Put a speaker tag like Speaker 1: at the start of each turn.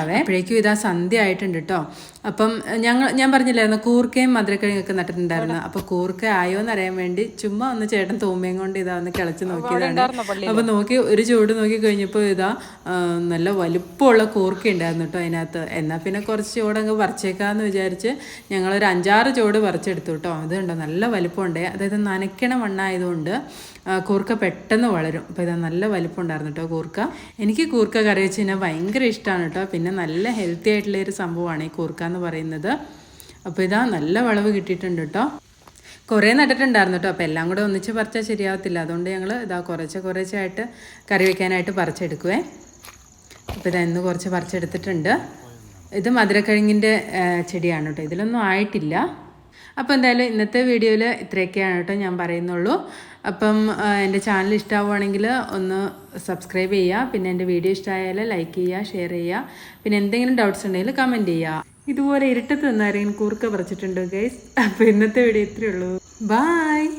Speaker 1: അപ്പോഴേക്കും ഇതാ സന്ധ്യ ആയിട്ടുണ്ട് കേട്ടോ അപ്പം ഞങ്ങൾ ഞാൻ പറഞ്ഞില്ലായിരുന്നു കൂർക്കയും മധുരക്കിഴങ്ങൊക്കെ നട്ടിട്ടുണ്ടായിരുന്നു. അപ്പൊ കൂർക്ക ആയോ എന്ന് അറിയാൻ വേണ്ടി ചുമ്മാ ഒന്ന് ചേട്ടൻ തൂമ്പയും കൊണ്ട് ഇതാ ഒന്ന് കിളച്ച് നോക്കിയതാണ്. അപ്പൊ നോക്കി ഒരു ചൂട് നോക്കി കഴിഞ്ഞപ്പോൾ ഇതാ നല്ല വലുപ്പമുള്ള കൂർക്ക ഉണ്ടായിരുന്നു കേട്ടോ അതിനകത്ത്. എന്നാ പിന്നെ കുറച്ച് ചൂടങ്ങ് പറിച്ചേക്കാന്ന് വിചാരിച്ച് ഞങ്ങൾ ഒരു അഞ്ചാറ് ചൂട് പറിച്ചെടുത്തു കേട്ടോ അത് കണ്ടോ നല്ല വലുപ്പമുണ്ട്. അതായത് നനയ്ക്കണ മണ്ണായതുകൊണ്ട് കൂർക്ക പെട്ടെന്ന് വളരും. അപ്പോൾ ഇതാ നല്ല വലുപ്പം ഉണ്ടായിരുന്നു കേട്ടോ കൂർക്ക. എനിക്ക് കൂർക്ക കറി വെച്ച് കഴിഞ്ഞാൽ ഭയങ്കര ഇഷ്ടമാണ് കേട്ടോ പിന്നെ നല്ല ഹെൽത്തി ആയിട്ടുള്ള ഒരു സംഭവമാണ് ഈ കൂർക്ക എന്ന് പറയുന്നത്. അപ്പോൾ ഇതാ നല്ല വളവ് കിട്ടിയിട്ടുണ്ട് കേട്ടോ കുറേ നട്ടിട്ടുണ്ടായിരുന്നു കേട്ടോ അപ്പോൾ എല്ലാം കൂടെ ഒന്നിച്ച് പറിച്ചാൽ ശരിയാവത്തില്ല. അതുകൊണ്ട് ഞങ്ങൾ ഇതാ കുറച്ച് കുറച്ചായിട്ട് കറി വയ്ക്കാനായിട്ട് പറിച്ചെടുക്കുവേ. അപ്പോൾ ഇതാ ഇന്ന് കുറച്ച് പറിച്ചെടുത്തിട്ടുണ്ട്. ഇത് മധുരക്കിഴങ്ങിന്റെ ചെടിയാണ് കേട്ടോ ഇതിലൊന്നും ആയിട്ടില്ല. അപ്പോൾ എന്തായാലും ഇന്നത്തെ വീഡിയോയിൽ ഇത്രയൊക്കെയാണ് കേട്ടോ ഞാൻ പറയുന്നുള്ളൂ. അപ്പം എന്റെ ചാനൽ ഇഷ്ടമാവുകയാണെങ്കിൽ ഒന്ന് സബ്സ്ക്രൈബ് ചെയ്യുക പിന്നെ എന്റെ വീഡിയോ ഇഷ്ടമായാൽ ലൈക്ക് ചെയ്യുക ഷെയർ ചെയ്യുക പിന്നെ എന്തെങ്കിലും ഡൗട്ട്സ് ഉണ്ടെങ്കിൽ കമന്റ് ചെയ്യുക. ഇതുപോലെ ഇരുട്ടത്ത് നിന്നാരെങ്കിലും കൂർക്ക പറിച്ചിട്ടുണ്ടോ ഗൈസ് അപ്പോൾ ഇന്നത്തെ വീഡിയോ ഇത്രയേ ഉള്ളൂ. ബായ്